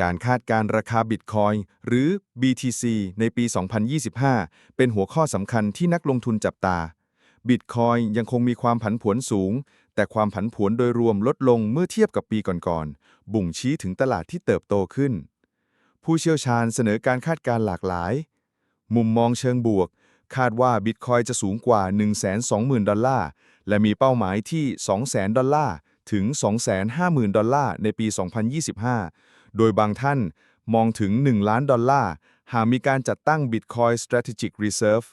การคาดการ์ราคาบิตคอยหรือ BTC ในปี 2025 เป็นหัวข้อสำคัญที่นักลงทุนจับตา บิตคอยยังคงมีความผันผวนสูง แต่ความผันผวนโดยรวมลดลงเมื่อเทียบกับปีก่อนๆ บ่งชี้ถึงตลาดที่เติบโตขึ้น ผู้เชี่ยวชาญเสนอการคาดการณ์หลากหลาย มุมมองเชิงบวก คาดว่าบิตคอยจะสูงกว่า 120,000 ดอลลาร์ และมีเป้าหมายที่ 200,000 ดอลลาร์ ถึง 250,000 ดอลลาร์ในปี 2025 โดยบางท่านมองถึง 1 ล้านดอลลาร์ หากมีการจัดตั้ง Bitcoin Strategic Reserve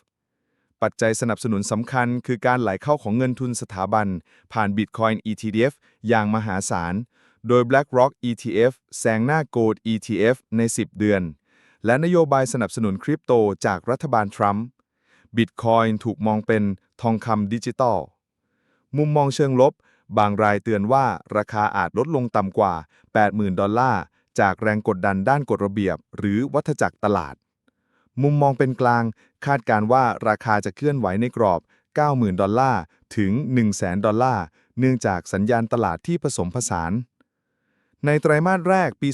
ปัจจัยสนับสนุนสำคัญคือการไหลเข้าของเงินทุนสถาบัน ผ่าน Bitcoin ETF อย่างมหาศาล โดย BlackRock ETF แซงหน้า Gold ETF ใน 10 เดือน และนโยบายสนับสนุนคริปโตจากรัฐบาลทรัมป์ Bitcoin ถูกมองเป็นทองคำดิจิตอล มุมมองเชิงลบ บางรายเตือนว่าราคาอาจลดลงต่ำกว่า 80,000 ดอลลาร์ จากแรงกดดันด้านกฎระเบียบ หรือวัฏจักรตลาด มุมมองเป็นกลาง คาดการว่าราคาจะเคลื่อนไหวในกรอบ 90,000 ดอลลาร์ ถึง 100,000 ดอลลาร์ เนื่องจากสัญญาณตลาดที่ผสมผสาน ในไตรมาสแรกปี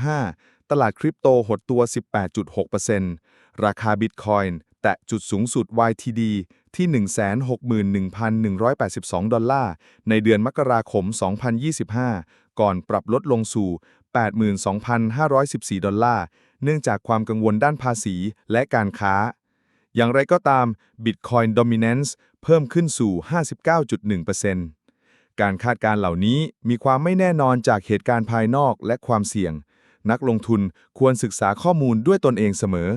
2025 ตลาดคริปโตหดตัว 18.6%ราคาบิตคอยน์แตะจุดสูงสุด YTD ที่ 161,182 ดอลลาร์ ในเดือนมกราคม 2025 ก่อนปรับลดลงสู่ 82,514 ดอลลาร์ เนื่องจากความกังวลด้านภาษีและการค้า อย่างไรก็ตาม Bitcoin Dominance เพิ่มขึ้นสู่ 59.1%การคาดการณ์เหล่านี้มีความไม่แน่นอนจากเหตุการณ์ภายนอกและความเสี่ยง นักลงทุนควรศึกษาข้อมูลด้วยตนเองเสมอ